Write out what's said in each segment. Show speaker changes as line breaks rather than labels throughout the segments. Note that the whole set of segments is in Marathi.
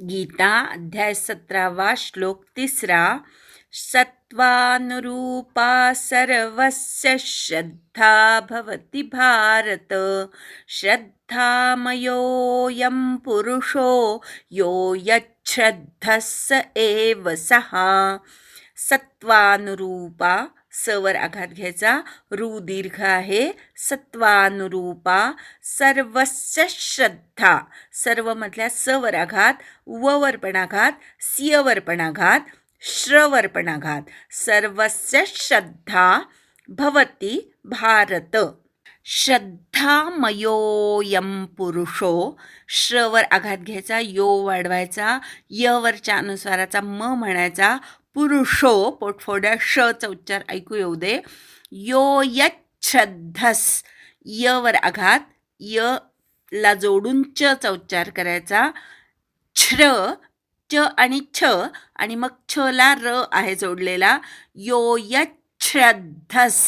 गीता अध्याय सतरावा श्लोक तिसरा सत्वानुरूपा सर्वस्य श्रद्धा भवति भारत। श्रद्धामयोऽयं पुरुषो यो यच्छ्रद्धः स एव सः। सत्वानुरूपा सवर आघात घ्यायचा. रु दीर्घ आहे. सत्वानुरूपा. सर्वस्य श्रद्धा. सर्व मधल्या सवर आघात ववर पण आघात सियवर पण आघात श्रवर पण आघात. सर्वस्य श्रद्धा भवती भारत. श्रद्धामयोयम पुरुषो. श्रवर आघात घ्यायचा यो वाढवायचा यवरच्या अनुस्वाराचा म म्हणायचा पुरुषो पोटफोड्या शचा उच्चार ऐकू येऊ दे यो यच्छद्धस वर आघात य ला जोडून च चा उच्चार करायचा छ्र च आणि छ आणि मग छ ला र आहे जोडलेला यो यच्छ्रद्धस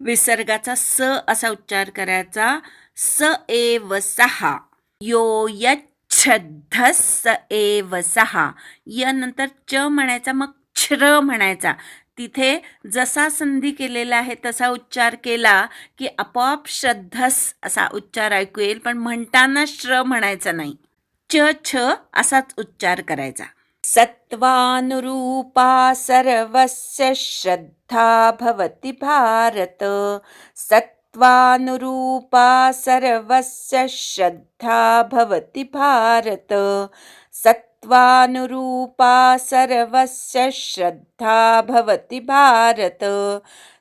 विसर्गाचा स असा उच्चार करायचा स एव सहा यो यच्छ्रद्धस स एव सहा य नंतर च म्हणायचा मग श्र म्हणायचा. तिथे जसा संधी केलेला आहे तसा उच्चार केला की आपोआप श्रद्धस असा उच्चार ऐकू येईल पण म्हणताना श्र म्हणायचा नाही. च छ असाच उच्चार करायचा. सत्वानुरूपा सर्वस्य श्रद्धा भवति भारत. सत्वानुरूपा सर्वस्य श्रद्धा भवति भारत. सत्त्वानुरूपा सर्वस्य श्रद्धा भवति भारत।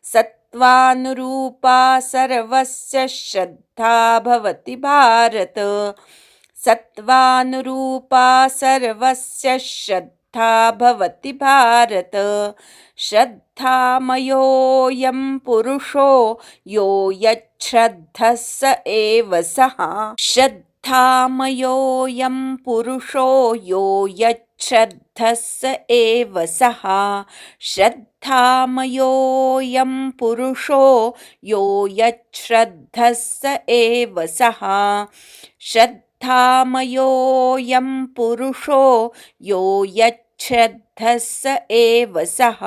सत्त्वानुरूपा सर्वस्य श्रद्धा भवति भारत। सत्त्वानुरूपा सर्वस्य श्रद्धा भवति भारत। श्रद्धामयोऽयं पुरुषो यो यच्छ्रद्धः स एव सः। श्रद्धा श्रद्धामयोऽयं पुरुषो यो यच्छ्रद्धः स। एव सः। श्रद्धामयोऽयं पुरुषो यो यच्छ्रद्धः स एव सः। श्रद्धामयोऽयं पुरुषो यो यच्छ्रद्धः स एव सः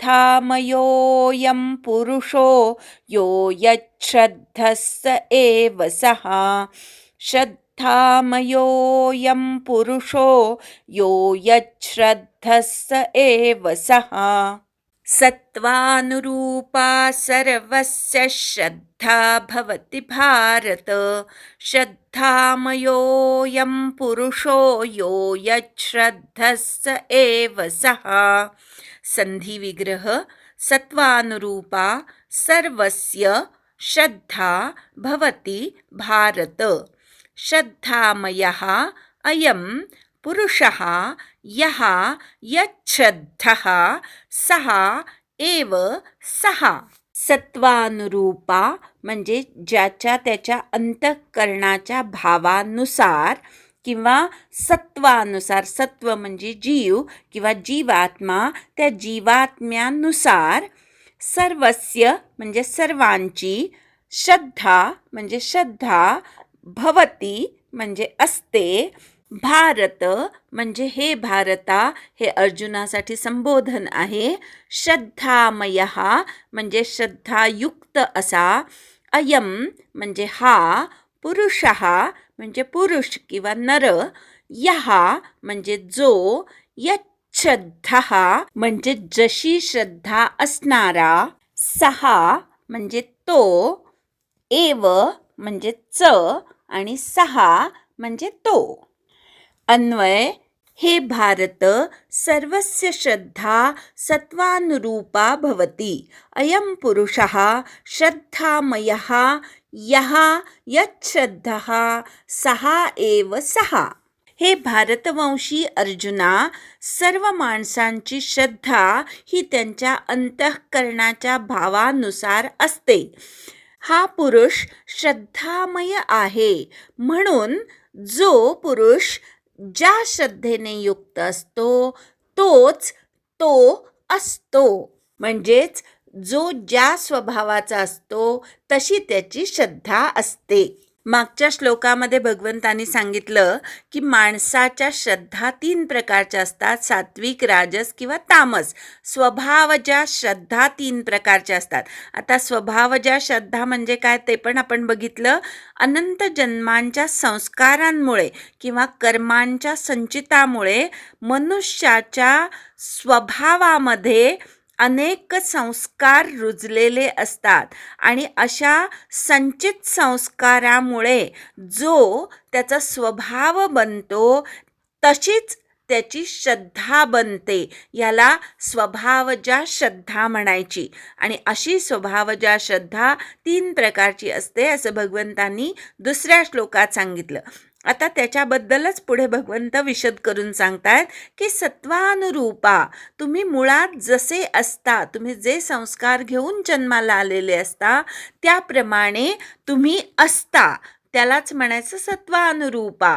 श्रद्धामयोऽयं पुरुषो यो यच्छ्रद्धः स एव सः। श्रद्धामयोऽयं पुरुषो यो यच्छ्रद्धः स एव सः। सत्त्वानुरूपा सर्वस्य श्रद्धा भवति भारत। श्रद्धामयोऽयं पुरुषो यो यच्छ्रद्धः स एव सः संधिविग्रह सत्वानुरूपा सर्वस्य श्रद्धा भवति भारत। श्रद्धामयः अयं पुरुषः यः यच्छ्रद्धः सः एव सः। सत्वानुरूपा म्हणजे ज्याच्या त्याच्या अंतःकरणाच्या भावानुसार किंवा सत्वानुसार सत्व म्हणजे जीव किंवा जीवात्मा त्या जीवात्म्यानुसार सर्वस्य म्हणजे सर्वांची श्रद्धा म्हणजे श्रद्धा भवती म्हणजे असते भारत म्हणजे हे भारता हे अर्जुनासाठी संबोधन आहे श्रद्धामय म्हणजे श्रद्धायुक्त असा अयम म्हणजे हा पुरुष म्हणजे पुरुष किंवा नर यहा म्हणजे जो यच्छ्रद्धा म्हणजे जशी श्रद्धा असणारा सहा म्हणजे तो एव म्हणजे च आणि सहा म्हणजे तो. अन्वय हे भारत सर्वस्य श्रद्धा सत्वानुरूपा भवति अयं पुरुषः श्रद्धामयः यहा यच्छ्रद्धः सहा एव सहा हे भारतवंशी अर्जुना सर्व माणसांची श्रद्धा ही त्यांच्या अंतःकरणाच्या भावानुसार असते. हा पुरुष श्रद्धामय आहे. म्हणून जो पुरुष ज्या श्रद्धेने युक्त असतो तोच तो असतो. म्हणजेच जो ज्या स्वभावाचा असतो तशी त्याची श्रद्धा असते. मागच्या श्लोकामध्ये भगवंतांनी सांगितलं की माणसाच्या श्रद्धा तीन प्रकारच्या असतात सात्विक राजस किंवा तामस. स्वभावज्या श्रद्धा तीन प्रकारच्या असतात. आता स्वभावज्या श्रद्धा म्हणजे काय ते पण आपण बघितलं. अनंत जन्मांच्या संस्कारांमुळे किंवा कर्मांच्या संचितामुळे मनुष्याच्या स्वभावामध्ये अनेक संस्कार रुजलेले असतात आणि अशा संचित संस्कारामुळे जो त्याचा स्वभाव बनतो तशीच त्याची श्रद्धा बनते. याला स्वभावजा श्रद्धा म्हणायची. आणि अशी स्वभावजा श्रद्धा तीन प्रकारची असते असं भगवंतांनी दुसऱ्या श्लोकात सांगितलं. आता त्याच्याबद्दलच पुढे भगवंत विशद करून सांगतायत की सत्वानुरूपा तुम्ही मुळात जसे असता तुम्ही जे संस्कार घेऊन जन्माला आलेले असता त्याप्रमाणे तुम्ही असता. त्यालाच म्हणायचं सत्वानुरूपा.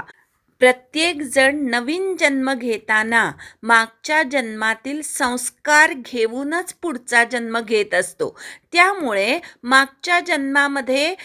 प्रत्येक जण नवीन जन्म घेताना मागच्या जन्मातील संस्कार घेऊनच पुढचा जन्म घेत असतो. त्यामुळे मागच्या जन्मामध्ये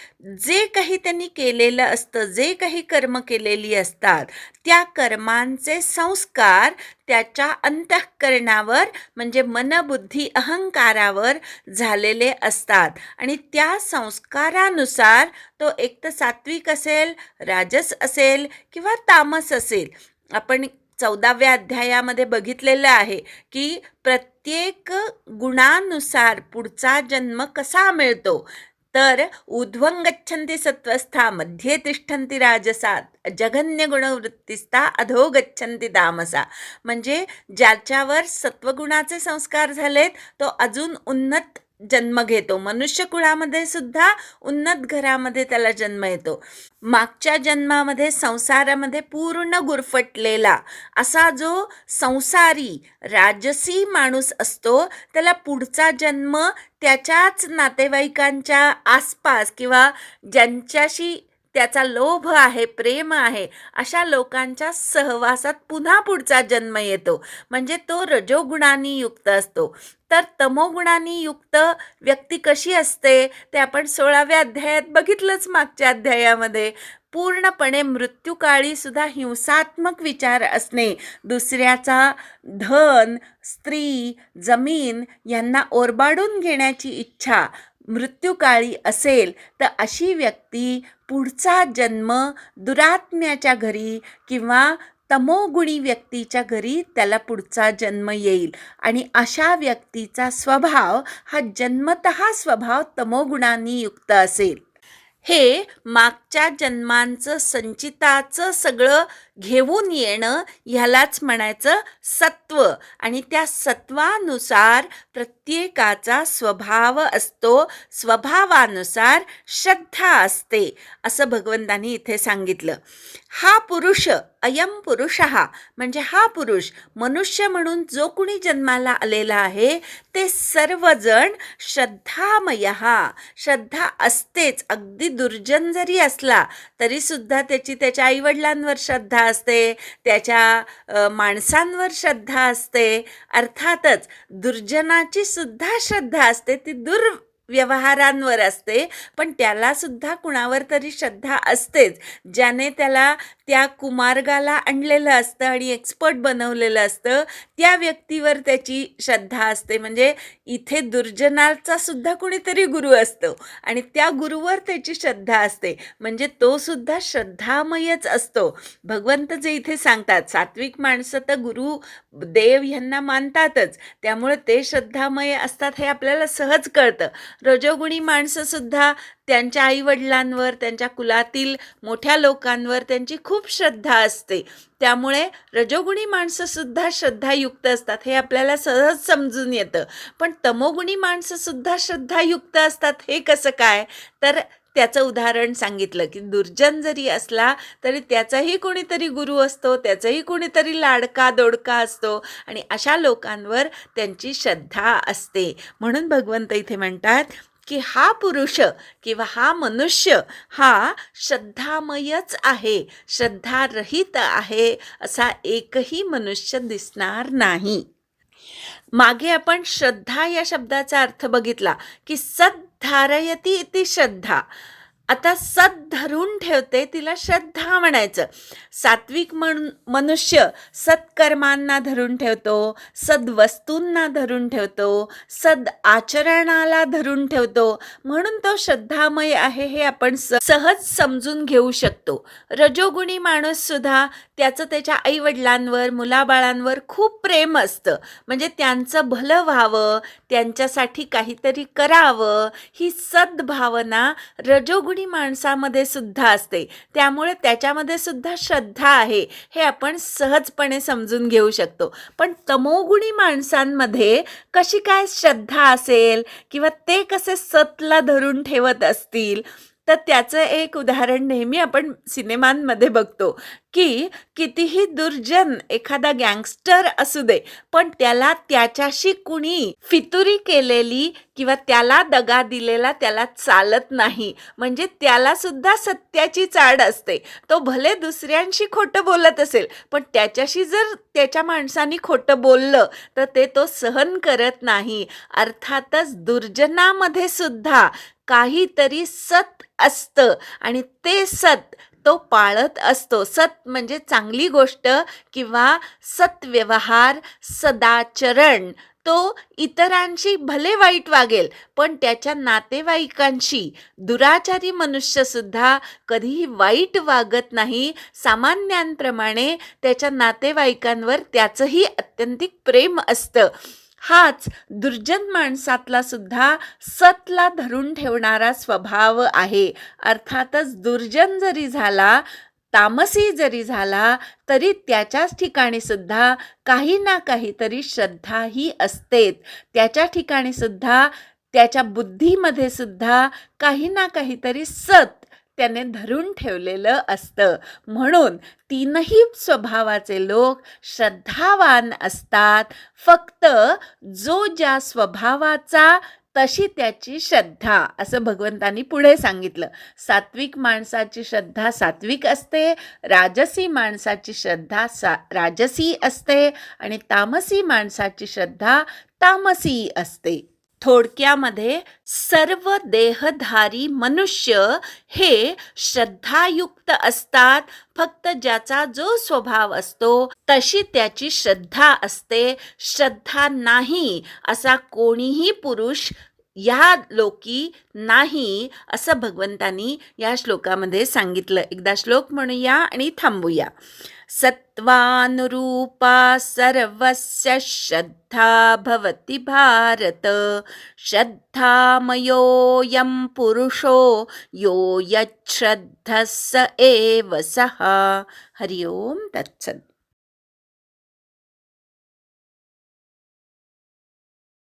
जे काही त्यांनी केलेलं असतं जे काही कर्म केलेली असतात त्या कर्मांचे संस्कार त्याच्या अंतःकरणावर म्हणजे मनबुद्धी अहंकारावर झालेले असतात. आणि त्या संस्कारानुसार तो एक तर सात्विक असेल राजस असेल किंवा तामस असेल. आपण चौदाव्या अध्यायामध्ये बघितलेलं आहे की प्रत्येक गुणानुसार पुढचा जन्म कसा मिळतो? तर ऊर्ध्वं गच्छन्ति सत्वस्था मध्ये तिष्ठन्ति राजसात जघन्य गुणवृत्तिस्था अधो गच्छन्ति तामसा. म्हणजे ज्याच्यावर सत्वगुणाचे संस्कार झालेत तो अजून उन्नत जन्म घेतो. मनुष्य कुळामध्ये सुद्धा उन्नत घरामध्ये त्याला जन्म येतो. मागच्या जन्मामध्ये संसारामध्ये पूर्ण गुरफटलेला असा जो संसारी राजसी माणूस असतो त्याला पुढचा जन्म त्याच्याच नातेवाईकांच्या आसपास किंवा ज्यांच्याशी त्याचा लोभ आहे प्रेम आहे अशा लोकांच्या सहवासात पुन्हा पुढचा जन्म येतो. म्हणजे तो रजोगुणांनी युक्त असतो. तर तमोगुणांनी युक्त व्यक्ती कशी असते? ते आपण सोळाव्या अध्यायात बघितलंच मागच्या अध्यायामध्ये. पूर्णपणे मृत्यूकाळी सुद्धा हिंसात्मक विचार असणे दुसऱ्याचा धन स्त्री जमीन यांना ओरबाडून घेण्याची इच्छा मृत्यूकाळी असेल तर अशी व्यक्ती पुढचा जन्म दुरात्म्याच्या घरी किंवा तमोगुणी व्यक्तीच्या घरी त्याला पुढचा जन्म येईल. आणि अशा व्यक्तीचा स्वभाव हा जन्मत स्वभाव तमोगुणांनी युक्त असेल. हे मागच्या जन्मांचं संचिताचं सगळं घेऊन येणं ह्यालाच म्हणायचं सत्व. आणि त्या सत्वानुसार प्रत्येकाचा स्वभाव असतो. स्वभावानुसार श्रद्धा असते असं भगवंतांनी इथे सांगितलं. हा पुरुष अयम पुरुष हा म्हणजे हा पुरुष मनुष्य म्हणून जो कुणी जन्माला आलेला आहे ते सर्वजण श्रद्धामय. हा श्रद्धा असतेच अगदी दुर्जन जरी असला तरीसुद्धा त्याची त्याच्या आईवडिलांवर श्रद्धा असते त्याच्या माणसांवर श्रद्धा असते अर्थातच दुर्जनाची सुद्धा श्रद्धा असते ती दुर् व्यवहारांवर असते. पण त्यालासुद्धा कुणावर तरी श्रद्धा असतेच. ज्याने त्याला त्या कुमार्गाला आणलेलं असतं आणि एक्सपर्ट बनवलेलं असतं त्या व्यक्तीवर त्याची श्रद्धा असते. म्हणजे इथे दुर्जनाचा सुद्धा कुणीतरी गुरु असतो आणि त्या गुरुवर त्याची श्रद्धा असते. म्हणजे तो सुद्धा श्रद्धामयच असतो. भगवंत जे इथे सांगतात सात्विक माणसं तर गुरु देव यांना मानतातच. त्यामुळे ते श्रद्धामय असतात हे आपल्याला सहज कळतं. रजोगुणी माणसंसुद्धा त्यांच्या आईवडिलांवर त्यांच्या कुलातील मोठ्या लोकांवर त्यांची खूप श्रद्धा असते. त्यामुळे रजोगुणी माणसंसुद्धा श्रद्धायुक्त असतात हे आपल्याला सहज समजून येतं. पण तमोगुणी माणसंसुद्धा श्रद्धायुक्त असतात हे कसं काय? तर त्याचं उदाहरण सांगितलं की दुर्जन जरी असला तरी त्याचाही कोणीतरी गुरु असतो त्याचाही कोणीतरी लाडका दोडका असतो आणि अशा लोकांवर त्यांची श्रद्धा असते. म्हणून भगवंत इथे म्हणतात की हा पुरुष किंवा हा मनुष्य हा श्रद्धामयच आहे श्रद्धारहित आहे असा एकही मनुष्य दिसणार नाही. मागे आपण श्रद्धा या शब्दाचा अर्थ बघितला की सद्धारयती इति श्रद्धा. आता सत धरून ठेवते तिला श्रद्धा म्हणायचं. सात्विक मन मनुष्य सत्कर्मांना धरून ठेवतो सद्वस्तूंना धरून ठेवतो सद आचरणाला धरून ठेवतो. म्हणून तो श्रद्धामय आहे हे आपण स- सहज समजून घेऊ शकतो. रजोगुणी माणूस सुद्धा त्याचं त्याच्या आईवडिलांवर मुलाबाळांवर खूप प्रेम असतं. म्हणजे त्यांचं भलं व्हावं त्यांच्यासाठी काहीतरी करावं ही सद्भावना रजोगुणी माणसामध्ये सुद्धा असते. त्यामुळे त्याच्यामध्ये सुद्धा श्रद्धा आहे हे आपण सहजपणे समजून घेऊ शकतो. पण तमोगुणी माणसांमध्ये कशी काय श्रद्धा असेल किंवा ते कसे सतला धरून ठेवत असतील? तर त्याचं एक उदाहरण नेहमी आपण सिनेमांमध्ये बघतो की कितीही दुर्जन एखादा गँगस्टर असू दे पण त्याला त्याच्याशी कुणी फितुरी केलेली किंवा त्याला दगा दिलेला त्याला चालत नाही. म्हणजे त्यालासुद्धा सत्याची चाड असते. तो भले दुसऱ्यांशी खोटं बोलत असेल पण त्याच्याशी जर त्याच्या माणसानी खोटं बोललं तर ते तो सहन करत नाही. अर्थातच दुर्जनामध्ये सुद्धा काहीतरी सत असतं आणि ते सत तो पाळत असतो. सत म्हणजे चांगली गोष्ट किंवा सत्व्यवहार सदाचरण. तो इतरांशी भले वाईट वागेल पण त्याच्या नातेवाईकांशी. दुराचारी मनुष्यसुद्धा कधीही वाईट वागत नाही. सामान्यांप्रमाणे त्याच्या नातेवाईकांवर त्याचंही अत्यंतिक प्रेम असतं. हाच दुर्जन माणसातला सुद्धा सतला धरून ठेवणारा स्वभाव आहे. अर्थातच दुर्जन जरी झाला तामसी जरी झाला तरी त्याच्याच ठिकाणी सुद्धा काही ना काहीतरी श्रद्धा ही असतेच. त्याच्या ठिकाणी सुद्धा त्याच्या बुद्धीमध्ये सुद्धा काही ना काहीतरी सत त्याने धरून ठेवलेलं असतं. म्हणून तीनही स्वभावाचे लोक श्रद्धावान असतात. फक्त जो ज्या स्वभावाचा तशी त्याची श्रद्धा असं भगवंतांनी पुढे सांगितलं. सात्विक माणसाची श्रद्धा सात्विक असते राजसी माणसाची श्रद्धा सा राजसी असते आणि तामसी माणसाची श्रद्धा तामसी असते. थोडक्यामध्ये सर्व देहधारी मनुष्य हे श्रद्धायुक्त असतात. फक्त ज्याचा जो स्वभाव असतो तशी त्याची श्रद्धा असते. श्रद्धा नाही असा कोणीही पुरुष या लोकी नाही असं भगवंतानी या श्लोकामध्ये सांगितलं. एकदा श्लोक म्हणूया आणि थांबूया. सत्वानुरूपा सर्वस्य श्रद्धा भवति भारत श्रद्धामयोऽयं पुरुषो यो यच्छ्रद्धः स एव सः। हरि ओं तत्सत्।